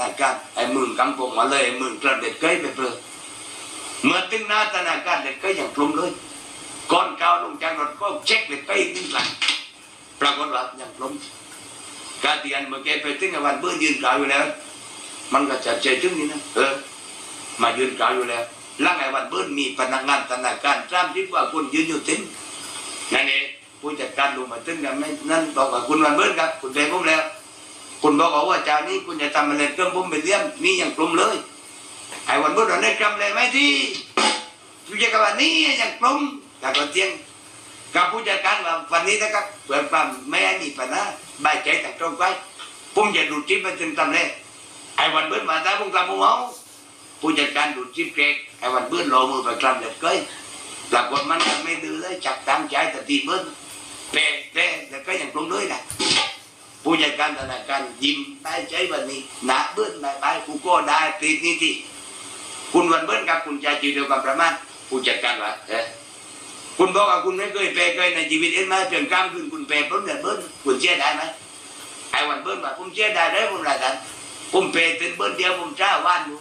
นาการไอ้มึงกำปงมาเลยไอ้มึงกระเด็ดเกยไปเปลือเมื่อถึงหน้าธนาคารเด็ดเกยอย่างกลุ่มเลยก่อนก้าวลงจากรถก็เช็คเด็ดเกยนิ่งหลังปรากฏว่าอย่างกลุ่มการเตียนเมื่อแกไปถึงไอ้วันเบื่อยืนกล่าวอยู่แล้ว มันก็จะใจถึงนี่นะเออมายืนกล่าวอยู่แล้วหลังไอ้วันเบื่อมีพนักงานธนาคารสามสิบกว่าคนยืนอยู่ถึงนั่นเองผู้จัดการลงมาถึงกันไม่นั่นบอกว่าคุณวันเบื่อครับคุณเบผมแล้ว คุณบอกว่าเจ้านี้คุณจะทำอะไรเครื่องผมไปเลี้ยงนี่อย่างกลุ่มเลยไอ้วันเบื่อเราได้กำเลยไหมที่ผู้จัดการว่านี่อย่างกลุ่มกับคนเตียงกับผู้จัดการว่าวันนี้นะครับเปิดความไม่ให้มีปัญหาใบายใจแต่ตรงไปผมจะดูดจิ๊บไปถึงตำเลยไอ้วันเบื่อมาได้ผมทำผมเอาผู้จัดการดูดจิ๊บเกกไอ้วันเบื่อรอมือไปกลำเด็ดเกยปรากฏมันไม่ดื้อเลยจับตามใจแต่ตีเบิ้ลเป๊ะเป๊ะแต่ก็อย่างกลุ่มเลยนะ ผู้จัดการธนาคารยิ้มได้ใจวันนี้หนาเบิ้ลได้ไปกูก็ได้ติดนี่ที่คุณวันเบิ้ลกับคุณใจจีเดียวกันประมาณผู้จัดการว่าเออคุณบอกว่าคุณไม่เคยเปย์เคยในชีวิตเอ็นมาเพียงกลางคืนคุณเปย์ต้นเดือนเบิ้ลคุณเชื่อได้ไหมไอ้วันเบิ้ลว่าผมเชื่อได้ได้ผมรายการผมเปย์เต็นเบิ้ลเดียวผมจ้าว่านอยู่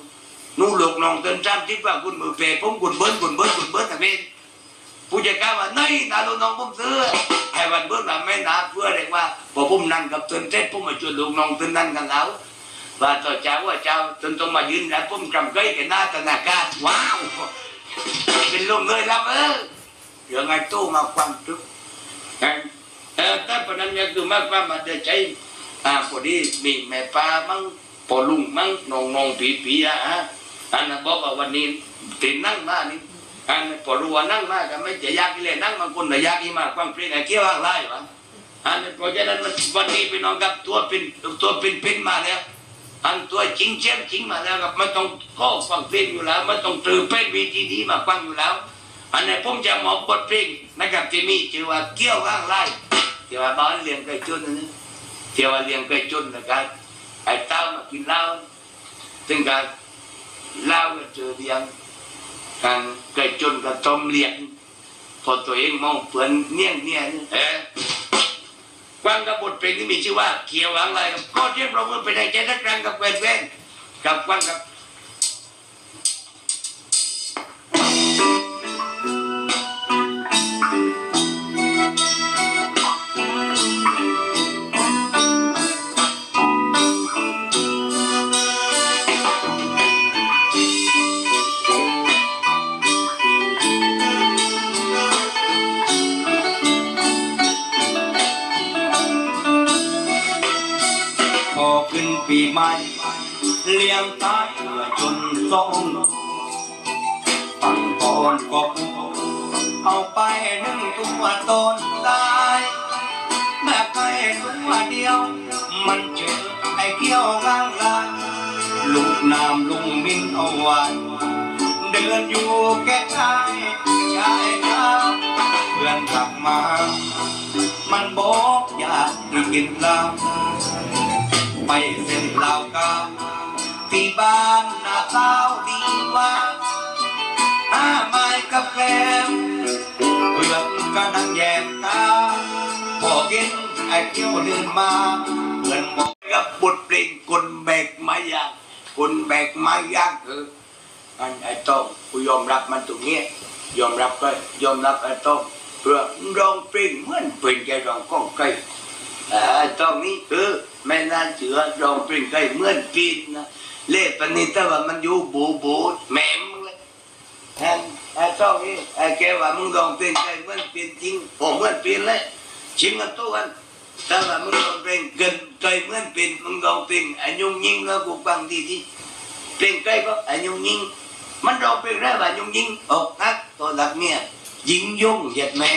นู่ลูกนองเต็นจ้ำจิ๊บว่าคุณมือเปย์ผมคุณเบิ้ลคุณเบิ้ลคุณเบิ้ลทั้งเป็นผู้จัดการว่านี่นาลูน้องผมซื้อ วันเบิ้ลว่าไม่นาเพื่อเรียกว่าพอผมนั่นกับตนเท็จผมมาชวนลูกน้องตนนั่นกันแล้วว่าต่อเจ้าว่าเจ้าตนต้องมายืนแล้วผมจำใกล้กันหน้าธนาคารว้าวเป็นลมเลยแล้วเออเรื่องไอ้ตู้มาความทุกข์เออแต่ปนั้นเนี่ยคือมากว่ามาได้ใจอ่าพอดีมีแม่ป้ามั่งพอลุงมั่งน้องน้องผีผีอะฮะอันนั้นบอกว่าวันนี้ติดนั่งมานี่ อันพอรู้ว่านั่งมากก็ไม่จะยากเลยนั่งบางคนแต่ยากอีมากความเปลี่ยนไอ้เกี่ยวอะไรวะอันเพราะฉะนั้นมันวันนี้พี่น้องครับตัวเป็นตัวเป็นเป็นมาแล้วอันตัวจริงเช่จริงมาแล้วครับไม่ต้องก็ฟังเพลงอยู่แล้วไม่ต้องตือเป็นวีดีดีมาฟังอยู่แล้ว อันนี้ผมจะมอบบทเพลงนะครับที่มีชื่อว่าเกี่ยวข้างไร่ที่ว่าบ้านเลี้ยงไก่จุนนะนี่ที่ว่าเลี้ยงไก่จุนนะครับไอ้เต้ามากินเหล้าถึงการเหล้าก็เจอเดียง การเกิดจนกับจมเลียนพอตัวเองมองเปือนเนี่ยงเนี่ยเออกวางกบบทเป็นที่มีชื่อว่าเกี่ยวอะไรก็เทียบเราเพื่อไปได้ใจนักรังกับแวนแวนกับกวางกับ อขึ้นปีใหม่ เลี้ยงตายเพื่อจนสองฝั่งก่อนก็พูเอาไปหนึ่งตัวตนตายแม่ไก่ตัวเดียว มันเจอไอ้เกี้ยวงางลานลูกน้ำลุงมินเอาไว้เดินอยู่แก่ชายชายเท้าเพื่อนกลับมา มันบอกอยากกินเหล้า ไปเส้นเหล่ากาที่บ้านนาเต้าดีว่าห้าไม้กับแกมเพื่อนก็นั่งแยมตาพอกินไอ้เกี้ยวเดินมาเพื่อนบอกกับบทเพลงคนแบกไม้ยางคนแบกไม้ยางคืออันไอ้โต้องกูยอมรับมันตรงนี้ยอมรับก็ยอมรับไอ้โต้องเพื่อร้องเพลงเหมือนเป็นแกร้องก้องไก่ไอ้โต้องนี้คือ แม่น่าเชื่อรองเพลงไก่เมื่อนปีนนะเล่ปนิต่ว่ามันอยู่บูบูแหม่มึงเลยแทนไอ้ต้องนี่ไอ้แกว่ามึงลองเป็นใจเมื่อนเป็นจริงผมเมื่อนเป็นเลยชิงกันตัวกันแต่ว่ามึงลองเป็นเกินใจเมื่อนเป็นมึงลองเป็นไอ้ยุ่งยิงแล้วกูฟังดีที่เป็นใกล้ก็ไอ้ยุ่งยิงมันลองเป็นได้ว่ายุ่งยิงอกหักตัวหลักเมียยิงยุ่งเหยียดแม่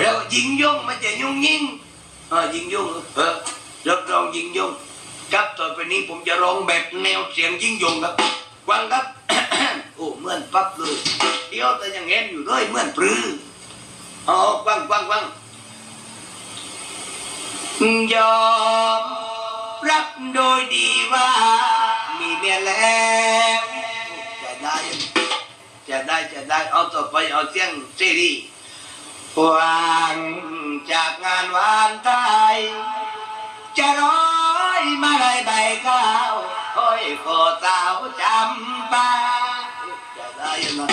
แล้วยิงยุ่งมันจะยุ่งยิงเออยิงยุ่งเออ รับรองยิงยงครับต่อไปนี้ผมจะร้องแบบแนวเสียงยิ่งยงครับกวางครับ โอ้เหมือนปั๊บเลยเดี๋ยวแต่ยังเห็นอยู่เลยเหมือนปรืออ๋อกว้างกว้างกว้างยอมรับโดยดีว่า มีเมียแล้วจะได้จะได้จะได้เอาต่อไปเอาเสียงซีรีวางจากงานวานตาย จะร้อยมาลายใบข้าวขอสาวจำปาจะได้นะ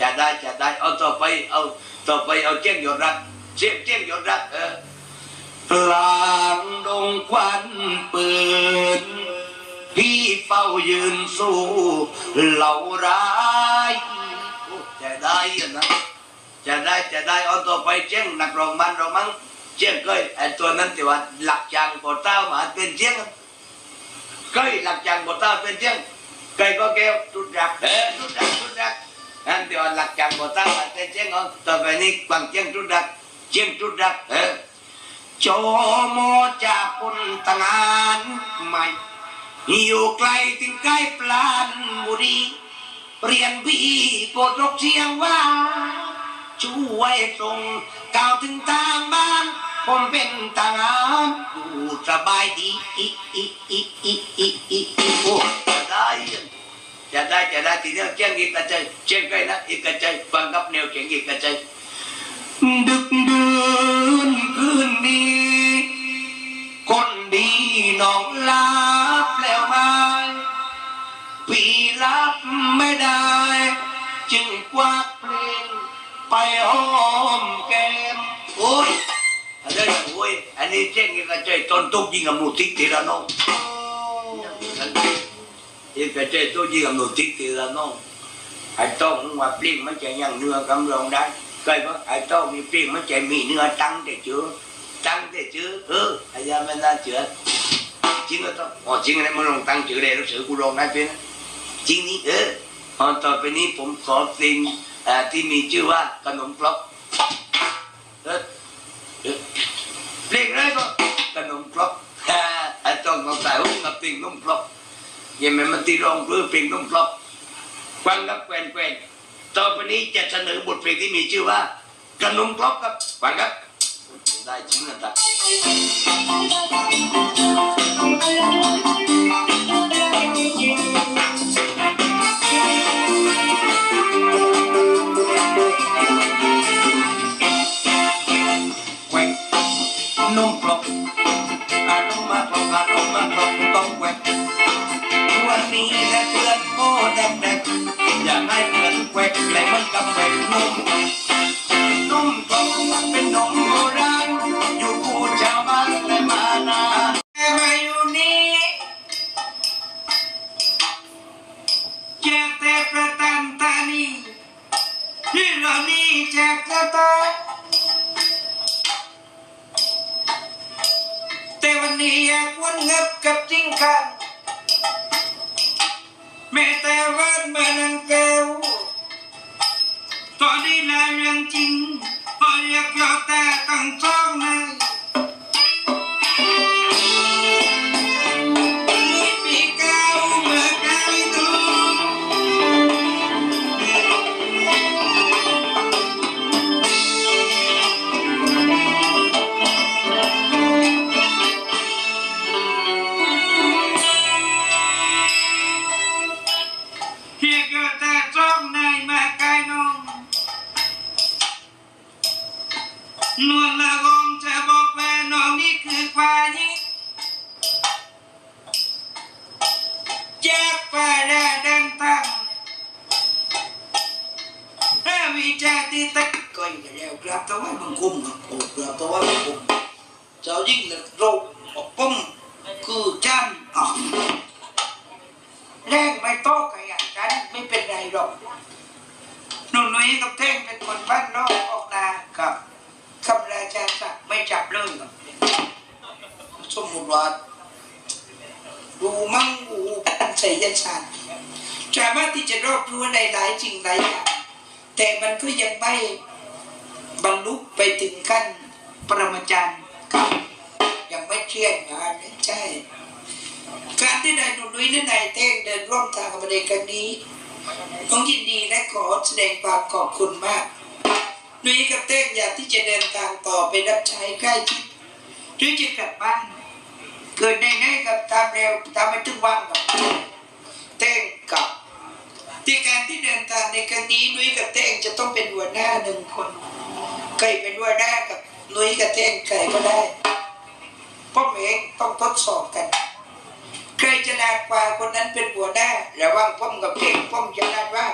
จะได้จะได้เอาต่อไปเอาต่อไปเอาเจียงหยดรักเจียงเจียงหยดรักเออลางดงควันปืนพี่เฝ้ายืนสู้เหล่าร้ายจะได้นะจะได้จะได้เอาต่อไปเจียงนักรองมันเรามั้ง เจียงเคยไอ้ตัวนั้นที่ว่าหลักจางปอเต้ามาเป็นเจียงเคยหลักจางปอเต้าเป็นเจียงเคยก็แก้วจุดรักเออจุดรักจุดรักนั่นที่ว่าหลักจางปอเต้ามาเป็นเจียงเอาต่อไปนี้ฟังเจียงจุดรักเจียงจุดรักเออโจโมจากคนต่างานใหม่อยู่ไกลถึงใกล้ปลานบุรีเรียนพี่โปรดรกเชียงว่า ช่วยส่งก่าวถึงทางบ้าน ผมเป็นทหารอยู่สบายดีอีอีอีอีอีอีอีโอ้จะได้จะได้จะได้ทีเดียวเจียงอีกกระจายเจียงไกลนะอีกกระจายฟังกับแนวเจียงอีกกระจายดึกดื่นคืนนี้คนดีน้องลาบแล้วไหมพี่รับไม่ได้ จึงควักเพลงไป หอมแก้มโอ้ยอันนี้โอ้ยอันนี้เจียงอีกกระจายต้นตุกยิงกับหนูติ๊กทีละน้องอีกกระจายตุกยิงกับหนูติ๊กทีละน้องไอ้ต้องว่าปลิ้งมันจะยังเนื้อกำลังได้เคยว่าไอ้ต้องมีปลิ้งมันจะมีเนื้อตั้งแต่เจือตั้งแต่เจือเออไอ้ยามันน่าเจือจริงเหรอต้องอ๋อจริงนะมันลงตั้งเจือเลยหนังสือกูลงได้เป็นจริงนี่เออตอนต่อไปนี้ผมขอสิ่ง ที่มีชื่อว่าขนมครกเออเออเพลงแรก็ขนมครกฮ่าไอ้ต้องเอาใส่หุ้มกับปิ่งนุ่มครกยังไม่มาตีรองเพื่อปิ่งนุ่มครกฟังครับแกวนแกวนต่อไปนี้จะเสนอบทเพลงที่มีชื่อว่าขนมครกครับฟังครับได้จริงนะจ๊ะแวันนี้และเพื่อนโอ้แดกแดกอยากให้เพื่อนแหวกและมันกับแหวกนุ่มนุ่มปลอกเป็นนมโบราณอยู่คู่ชาวบ้านและมานาแต่มาอยู่นี่แจกแต่ประตันตานีนี่เรานี่แจกกระตาแต่วันนี้อยากวนงับกับจริงคัน แม้แต่วันเมื่อนังเกวตอนนี้นายเรื่องจริงพออยากยอแต่ตั้งช่องในปี วิจารณ์ที่ตะก็อยู่แล้วกราบถวายบังคมครับโอ้กราบถวายบังคมเจ้ายิ่งเลยโรคออกป้อมคือจันอะแรงไม่โตกันอย่างจันไม่เป็นไรหรอกหนุ่นนุ้ยกับเท่งเป็นคนบ้านนอกออกนากับคำราชาศักดิ์ไม่จับเลยครับสมมติว่าดูมั่งอูใส่ยชาญสามารถที่จะรอบรู้ในหลายจริงหลายอย่าง แต่มันก็ยังไม่บรรลุไปถึงขั้นปรมาจารย์ครับยังไม่เที่ยงงานใช่ การที่นายหนุ่มนุ้ยและนายเต้งเดินร่วมทางกับในครั้งนี้ต้องยินดีและขอแสดงความขอบคุณมากนุ้ยกับเต้งอยากที่จะเดินทางต่อไปรับใช้ใกล้ชิดหรือจะกลับบ้านเกิดในไงกับตามเร็วตามไม่ถึงว่างกังกับ ที่การที่เดินทางในครั้งนี้นุ้ยกับเต้งจะต้องเป็นหัวหน้าหนึ่งคนใครเป็นหัวหน้ากับนุ้ยกับเต้งใครก็ได้พราะเองต้องทดสอบกันใครจะนาดกว่าคนนั้นเป็นหัวหน้าระว่างผมกับเก่งผมฉลาดว่า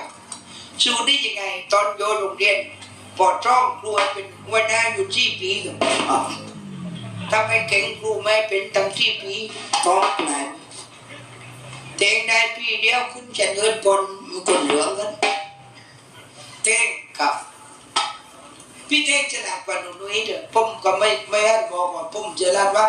สู้ได้ยังไง ตอนโยโรงเรียนปอดช่องครัวเป็นหัวหน้าอยู่ที่ปีกับอะถ้เก่งครูไม่เป็นตั้งที่ปีต้องไหน เต่งได้ปีเดียวขึ้นจะเงินปนมันคนเหลืองกันเต่งกับพี่เต่งฉลาดกว่าหนูนุ้ยเด้อผมก็ไม่ไม่ให้บอกว่าผมฉลาดว่า